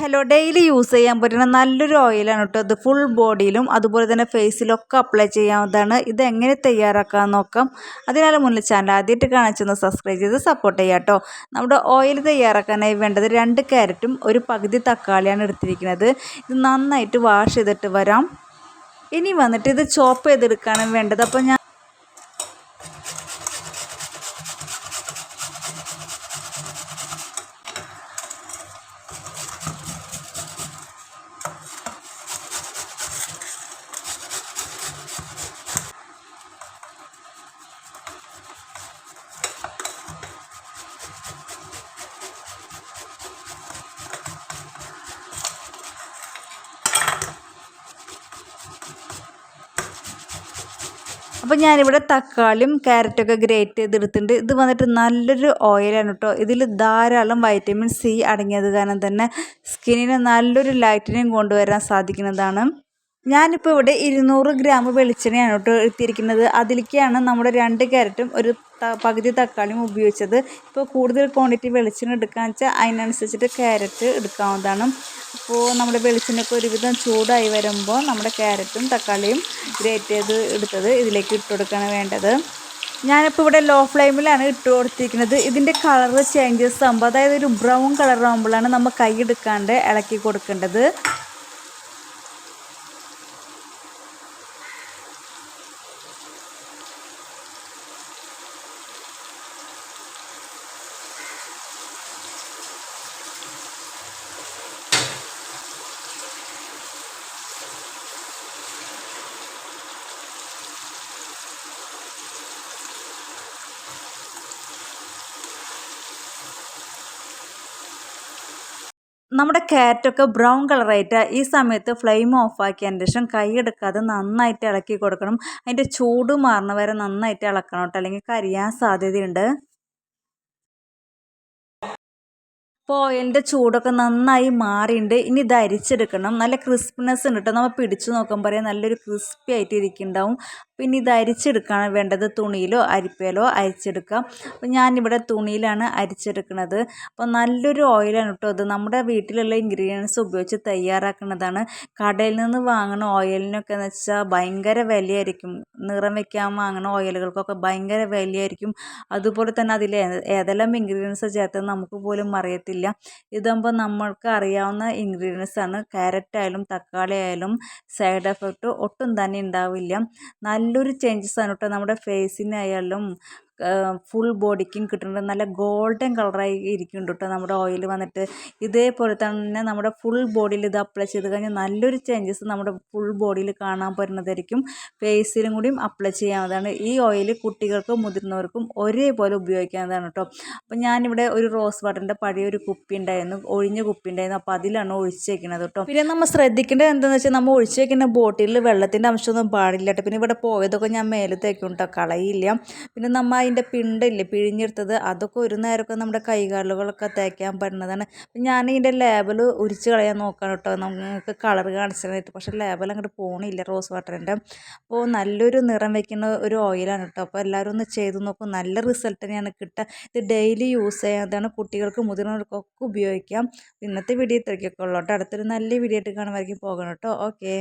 Hello daily use ചെയ്യാൻ പറ്റുന്ന നല്ലൊരു ഓയിലാണ് കേട്ടോ ഇത് ഫുൾ ബോഡിയിലും അതുപോലെ തന്നെ ഫേസിലൊക്കെ അപ്ലൈ ചെയ്യാവുന്നതാണ്. ഇത് എങ്ങനെ തയ്യാറാക്കാൻ നോക്കാം. അതിനാൽ മുന്നിൽ ചാനൽ ആദ്യമായിട്ട് കാണിച്ചൊന്ന് സബ്സ്ക്രൈബ് ചെയ്ത് സപ്പോർട്ട് ചെയ്യാം കേട്ടോ നമ്മുടെ ഓയിൽ തയ്യാറാക്കാനായി വേണ്ടത് രണ്ട് ക്യാരറ്റും ഒരു പകുതി തക്കാളിയാണ് എടുത്തിരിക്കുന്നത്. ഇത് നന്നായിട്ട് വാഷ് ചെയ്തിട്ട് വരാം. ഇനി വന്നിട്ട് ഇത് ചോപ്പ് ചെയ്തെടുക്കാനും വേണ്ടത്. അപ്പോൾ ഞാൻ അപ്പോൾ ഞാനിവിടെ തക്കാളിയും ക്യാരറ്റൊക്കെ ഗ്രേറ്റ് ചെയ്തെടുത്തിട്ടുണ്ട്. ഇത് വന്നിട്ട് നല്ലൊരു ഓയിലാണ് കേട്ടോ ഇതിൽ ധാരാളം വൈറ്റമിൻ സി അടങ്ങിയത് കാരണം തന്നെ സ്കിന്നിന് നല്ലൊരു ലൈറ്റനിങ് കൊണ്ടുവരാൻ സാധിക്കുന്നതാണ്. ഞാനിപ്പോൾ ഇവിടെ ഇരുന്നൂറ് ഗ്രാം വെളിച്ചെണ്ണയാണ് കേട്ടോ എടുത്തിരിക്കുന്നത്. അതിലേക്കാണ് നമ്മുടെ രണ്ട് ക്യാരറ്റും ഒരു പകുതി തക്കാളിയും ഉപയോഗിച്ചത്. ഇപ്പോൾ കൂടുതൽ ക്വാണ്ടിറ്റി വെളിച്ചെണ്ണ എടുക്കാന്ന് വെച്ചാൽ അതിനനുസരിച്ചിട്ട് ക്യാരറ്റ് എടുക്കാവുന്നതാണ്. അപ്പോൾ നമ്മുടെ വെളിച്ചെണ്ണയൊക്കെ ഒരുവിധം ചൂടായി വരുമ്പോൾ നമ്മുടെ ക്യാരറ്റും തക്കാളിയും ഗ്രേറ്റ് ചെയ്ത് എടുത്തത് ഇതിലേക്ക് ഇട്ട് കൊടുക്കുകയാണ് വേണ്ടത്. ഞാനിപ്പോൾ ഇവിടെ ലോ ഫ്ലെയിമിലാണ് ഇട്ട് കൊടുത്തിരിക്കുന്നത്. ഇതിന്റെ കളർ ചേഞ്ചസ് ആകുമ്പോൾ അതായത് ഒരു ബ്രൗൺ കളർ ആകുമ്പോഴാണ് നമ്മൾ കൈ എടുക്കാണ്ട് ഇളക്കി കൊടുക്കേണ്ടത്. നമ്മുടെ ക്യാരറ്റൊക്കെ ബ്രൗൺ കളറായിട്ട് ഈ സമയത്ത് ഫ്ലെയിം ഓഫ് ആക്കിയതിന് ശേഷം കൈ എടുക്കാതെ നന്നായിട്ട് ഇളക്കി കൊടുക്കണം. അതിന്റെ ചൂട് മാറുന്ന വരെ നന്നായിട്ട് ഇളക്കണം കേട്ടോ. അല്ലെങ്കിൽ കരിയാൻ സാധ്യതയുണ്ട്. അപ്പോൾ എന്റെ ചൂടൊക്കെ നന്നായി മാറിയിട്ടുണ്ട് ഇനി ഇത് അരിച്ചെടുക്കണം. നല്ല ക്രിസ്പിനെസ് ഉണ്ട് കേട്ടോ നമ്മൾ പിടിച്ചു നോക്കുമ്പോൾ പറയാം നല്ലൊരു ക്രിസ്പി ആയിട്ട് ഇരിക്കുന്നുണ്ടാവും പിന്നെ ഇത് അരിച്ചെടുക്കുകയാണ് വേണ്ടത്. തുണിയിലോ അരിപ്പയിലോ അരിച്ചെടുക്കാം. അപ്പോൾ ഞാനിവിടെ തുണിയിലാണ് അരിച്ചെടുക്കുന്നത്. അപ്പോൾ നല്ലൊരു ഓയിലാണ് കേട്ടോ അത് നമ്മുടെ വീട്ടിലുള്ള ഇൻഗ്രീഡിയൻസ് ഉപയോഗിച്ച് തയ്യാറാക്കുന്നതാണ്. കടയിൽ നിന്ന് വാങ്ങുന്ന ഓയിലിനൊക്കെ എന്ന് വെച്ചാൽ ഭയങ്കര വിലയായിരിക്കും. നിറം വയ്ക്കാൻ വാങ്ങുന്ന ഓയിലുകൾക്കൊക്കെ ഭയങ്കര വിലയായിരിക്കും. അതുപോലെ തന്നെ അതിൽ ഏതെല്ലാം ഇൻഗ്രീഡിയൻസ് ചേർത്ത് നമുക്ക് പോലും അറിയത്തില്ല. ഇതാകുമ്പോൾ നമ്മൾക്ക് അറിയാവുന്ന ഇൻഗ്രീഡിയൻസ് ആണ്. ക്യാരറ്റ് ആയാലും തക്കാളി ആയാലും സൈഡ് എഫക്റ്റ് ഒട്ടും തന്നെ ഉണ്ടാവില്ല നല്ലൊരു ചേഞ്ചസ് ആണ് കേട്ടോ നമ്മുടെ ഫേസിനായാലും ഫുൾ ബോഡിക്കും കിട്ടുന്നുണ്ട്. നല്ല ഗോൾഡൻ കളറായി ഇരിക്കുന്നുണ്ട് കേട്ടോ നമ്മുടെ ഓയിൽ വന്നിട്ട്. ഇതേപോലെ തന്നെ നമ്മുടെ ഫുൾ ബോഡിയിൽ ഇത് അപ്ലൈ ചെയ്ത് കഴിഞ്ഞാൽ നല്ലൊരു ചേഞ്ചസ് നമ്മുടെ ഫുൾ ബോഡിയിൽ കാണാൻ പറ്റുന്നതായിരിക്കും. ഫേസിലും കൂടിയും അപ്ലൈ ചെയ്യാവുന്നതാണ്. ഈ ഓയിൽ കുട്ടികൾക്കും മുതിർന്നവർക്കും ഒരേപോലെ ഉപയോഗിക്കാവുന്നതാണ് കേട്ടോ അപ്പോൾ ഞാനിവിടെ ഒരു റോസ് വാട്ടറിന്റെ പഴയ ഒരു കുപ്പി ഉണ്ടായിരുന്നു. ഒഴിഞ്ഞ കുപ്പി ഉണ്ടായിരുന്നു. അപ്പോൾ അതിലാണ് ഒഴിച്ച് വെക്കുന്നത് കേട്ടോ പിന്നെ നമ്മൾ ശ്രദ്ധിക്കേണ്ടത് എന്താണെന്ന് വെച്ചാൽ നമ്മൾ ഒഴിച്ച് വെക്കുന്ന ബോട്ടിലിൽ വെള്ളത്തിന്റെ അംശമൊന്നും പാടില്ല കേട്ടോ പിന്നെ ഇവിടെ പോയതൊക്കെ ഞാൻ മേലത്തേക്കും കേട്ടോ കളയില്ല. പിന്നെ നമ്മൾ അതിന്റെ പിണ്ടില്ലേ പിഴിഞ്ഞെടുത്തത്. അതൊക്കെ ഒരു നേരമൊക്കെ നമ്മുടെ കൈകാലുകളൊക്കെ തേക്കാൻ പറ്റുന്നതാണ്. ഞാൻ ഇതിന്റെ ലേബൽ ഉരിച്ച് കളയാൻ നോക്കാം കേട്ടോ. നമുക്ക് കളർ കാണിച്ചിട്ട് പക്ഷെ ലേബൽ അങ്ങോട്ട് പോണില്ല റോസ് വാട്ടറിന്റെ. അപ്പോൾ നല്ലൊരു നിറം വയ്ക്കുന്ന ഒരു ഓയിലാണ് കേട്ടോ. അപ്പോൾ എല്ലാവരും ഒന്ന് ചെയ്ത് നോക്കും. നല്ല റിസൾട്ട് തന്നെയാണ് കിട്ടുക. ഇത് ഡെയിലി യൂസ് ചെയ്യാതാണ് കുട്ടികൾക്ക് മുതിർന്നവർക്കൊക്കെ ഉപയോഗിക്കാം. ഇന്നത്തെ വീഡിയോ ഇത്രയ്ക്കൊക്കെ ഉള്ളൂ കേട്ടോ. അടുത്തൊരു നല്ല വീഡിയോ ആയിട്ട് കാണുമായിരിക്കും. പോകണം കേട്ടോ. ഓക്കെ.